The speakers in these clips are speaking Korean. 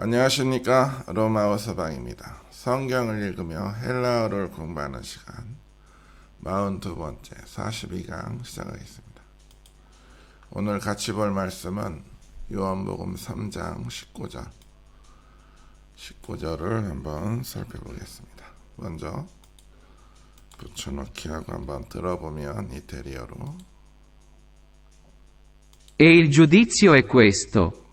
안녕하십니까 로마어 서방입니다. 성경을 읽으며 헬라어를 공부하는 시간 42번째 42강 시작하겠습니다. 오늘 같이 볼 말씀은 요한복음 3장 19절 19절을 한번 살펴보겠습니다. 먼저 붙여넣기 하고 한번 들어보면 이태리어로 E il giudizio è questo.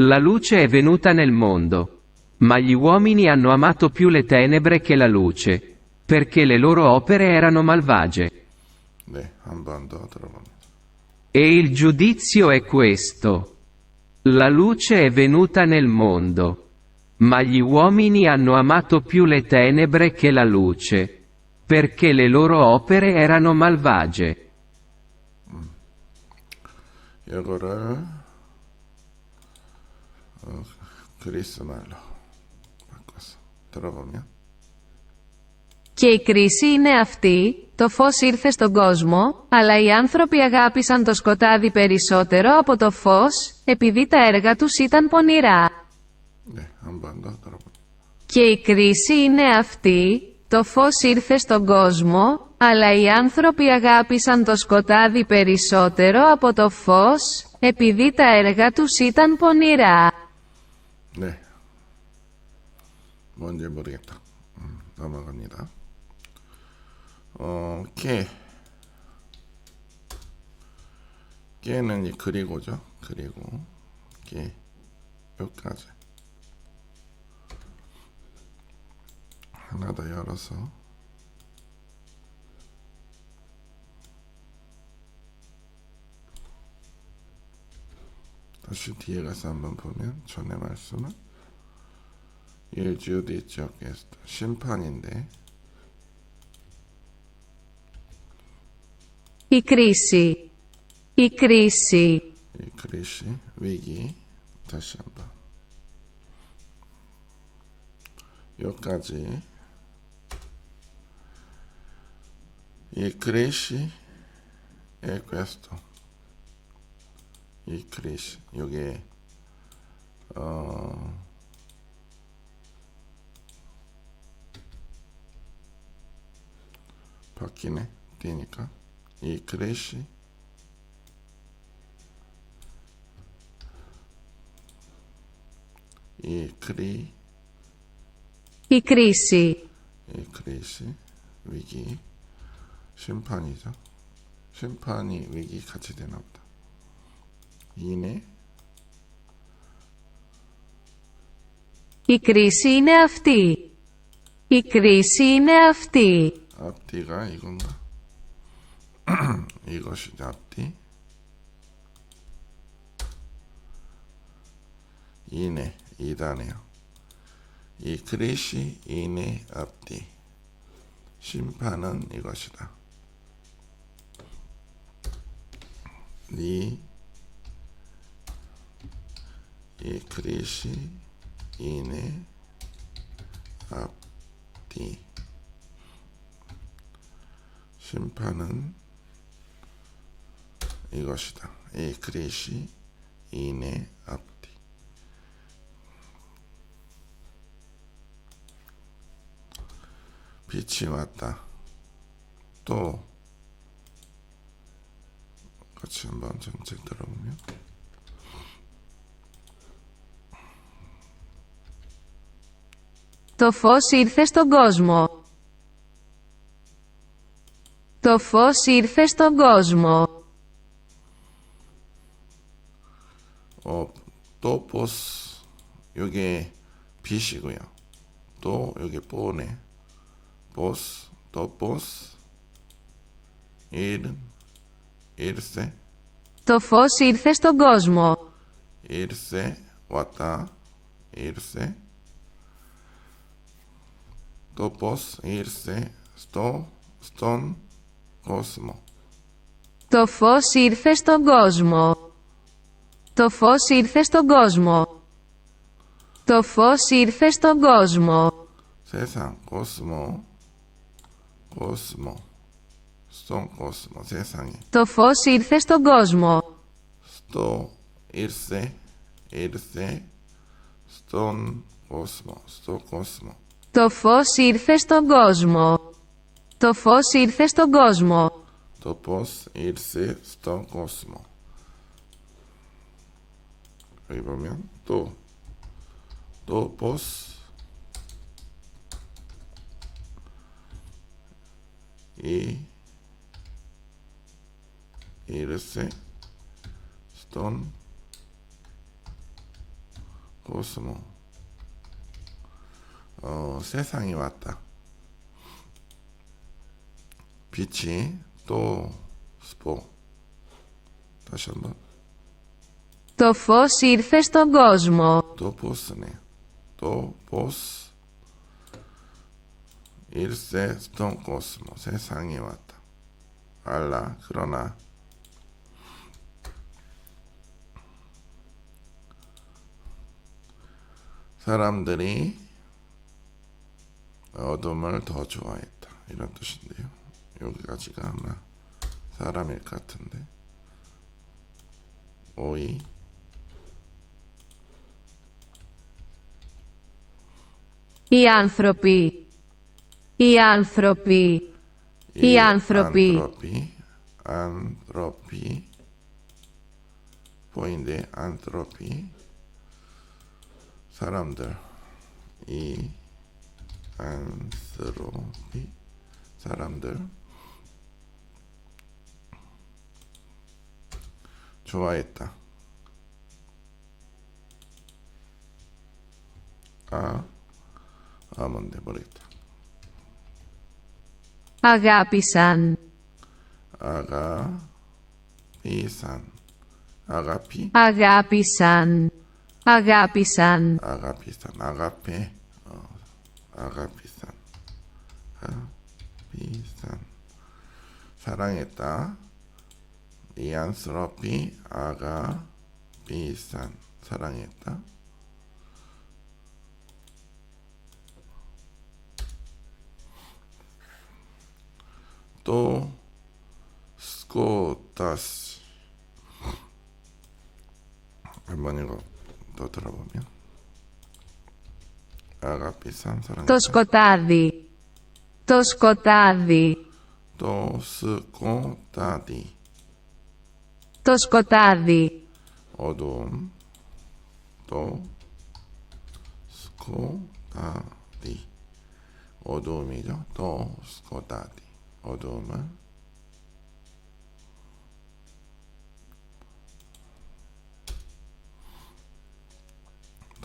La luce è venuta nel mondo. Ma gli uomini hanno amato più le tenebre che la luce, perché le loro opere erano malvagie. E il giudizio è questo. La luce è venuta nel mondo. Ma gli uomini hanno amato più le tenebre che la luce, perché le loro opere erano malvagie. E allora... Και η κρίση είναι αυτή, το φως ήρθε στον κόσμο, αλλά οι άνθρωποι αγάπησαν το σκοτάδι περισσότερο από το φως, επειδή τα έργα τους ήταν πονηρά. Και η κρίση είναι αυτή, το φως ήρθε στον κόσμο, αλλά οι άνθρωποι αγάπησαν το σκοτάδι περισσότερο από το φως, επειδή τα έργα τους ήταν πονηρά. 네, 뭔지 모르겠다. 음, 넘어갑니다. 어, 깨 깨는 이 그리고죠. 그리고 깨 여기까지 하나 더 열어서 다시 뒤에 가서 한번 보면 전의 말씀은 일주디지역에서 심판인데 이 크리시 이 크리시 이 크리시 위기 다시 한번. 여기까지. 이 크리시 에 questo increase 요게 어 바뀌네 되니까 increase increase increase increase 위기 심판이죠 심판이 위기 같이 되나 보다 이네 Η κρίση είναι αυτή. Η κρίση είναι αυτή. 앞뒤가 이건가? 이것이 앞뒤. 이네 이다네요. 이 그릇이 이네 앞뒤. 심판은 이것이다. 이, 이 그릇이 이네 앞뒤. 심판은 이것이다. 이 그릿이 이내 앞뒤. 빛이 왔다. 또 같이 한번 전체 들어보면 Το φως ήρθε στον κόσμο. Το φως ήρθε στον κόσμο. 어, 또 보스 요게 빛이고요. 또 요게 뽀네. 보스 또 보스 일은 일세 Το φως ήρθε στον κόσμο. 일세 왔다 일 το πώς ήρθε στο, στον κόσμο. Το φως ήρθε στον κόσμο. Το φως ήρθε στον κόσμο. Το φως ήρθε στον κόσμο. Σε σαν κόσμο. Κόσμο. Στον κόσμο. Σε σαν... Το φως ήρθε στον κόσμο. Στο ήρθε. Ήρθε. Στον κόσμο. Στον κόσμο. Το φως ήρθε στον κόσμο. Το φως ήρθε στον κόσμο. Το πώς ήρθε στον κόσμο. Είπαμε το. Το πώς; ή ήρθε στον κόσμο. 어, 세상이 왔다. 빛이 또 스포. 다시 한번. Το φως ήρθε στον κόσμο. 또 보스네. 또 보스. 일세 스톤 코스모. 세상이 왔다. 알라. 그러나 사람들이 어둠을 더 좋아했다. 이런 뜻인데요. 여기까지가 아마 사람일 것 같은데. 오이. Οι άνθρωποι. Οι άνθρωποι. Οι άνθρωποι. 안트로피, 안트로피, 보인데 안트로피, 사람들, 이 안쓰러이 사람들 좋아했다. 아, 아 뭔데 모르겠다. 아가피산. 아가 피산. 아가피. 아가피산. 아가피산. 아가피산. 아가피. 비산 아비산 사랑했다. 이안스러피 아가 비산 사랑했다. 또 스코타스. 한번 이거 더 들어보면 Αγάπη σαν. Το σκοτάδι. Το σκοτάδι. Το σκοτάδι. Το σκοτάδι. Οδόν. Το σκοτάδι. Οδόμιο. Το σκοτάδι. Οδόμα.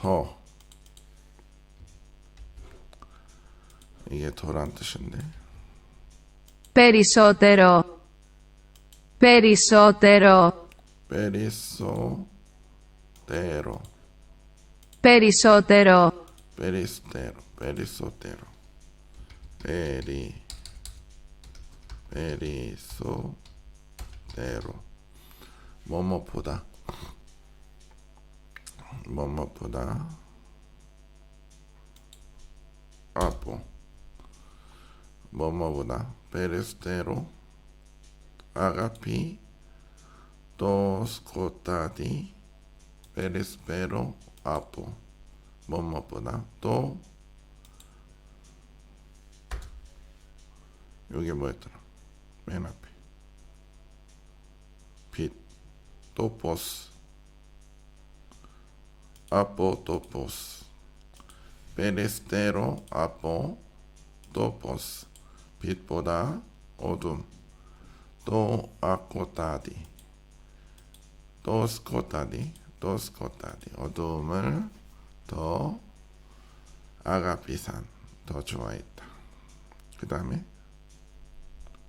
Το. 이죠 또 스코타디 어둠을 더 이게 더란 뜻인데 Περισσότερο. Περισσότερο. 페리소 데로 Περισσότερο. 페리스테로 페리소테로 페리 페리소테로 뭐뭐보다 뭐뭐보다 아포 뭐뭐보 다 페리스테로 아가피 또 스코타디 페리스페로 아포 뭐뭐보다 또 여기 뭐였더라 맨 앞에 빛또 보스 아포 또 보스 페리스테로 아포 또 보스 빛보다 어둠 또 아코타디 또 스코타디 또 스코타디. 어둠을 더 아가피산 더 좋아했다. 그 다음에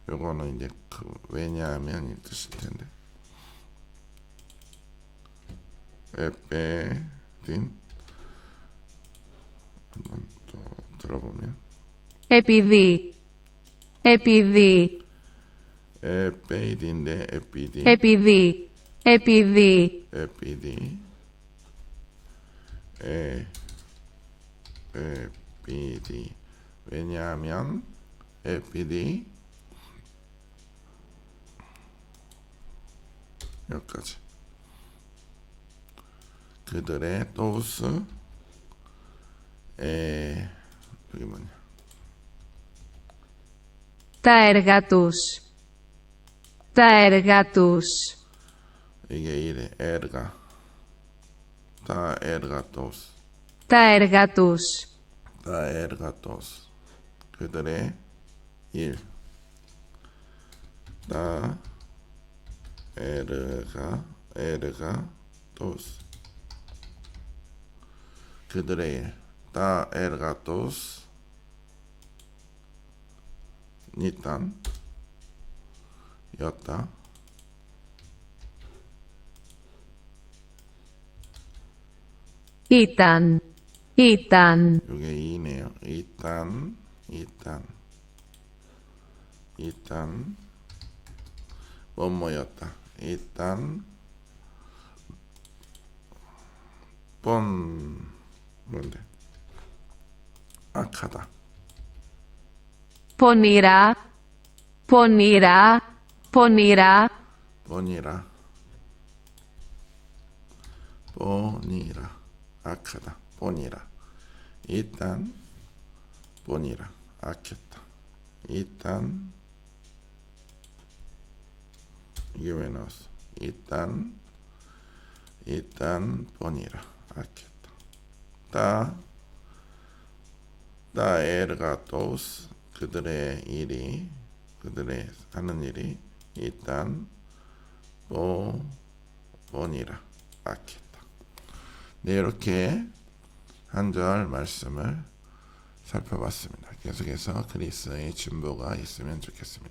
요거는 이제 그 왜냐하면 이 뜻일 텐데. 에페딘. 한번 또 들어보면. 에피디. Επειδή. Επειδή. 에피디 에 에피디 왜냐하면 에피디 여기까지 그들의 또스 에 여기 뭐냐 Τα έργα τους. Τα έργα τους. 이게 이래 에르가 다 에르가토스 Τα έργα τους. 다 에르가토스 그들의 일. 다 에르가 에르가토스 그들의 일. 다 에르 일단 였다. 일단 일단. 요게 2네요. 일단 일단 일단. 뭐뭐였다. 일단 번 뭔데? 악하다. ponirá, ponirá, ponirá. Ponirá. Ponirá. Acá ponirá. Y tan, ponirá. Aquí está. Y tan, llévenos. Y da, da, el gatos. 그들의 일이 그들의 하는 일이 일단 뽀 뻔이라 악했다. 네 이렇게 한 절 말씀을 살펴봤습니다. 계속해서 그리스의 진보가 있으면 좋겠습니다.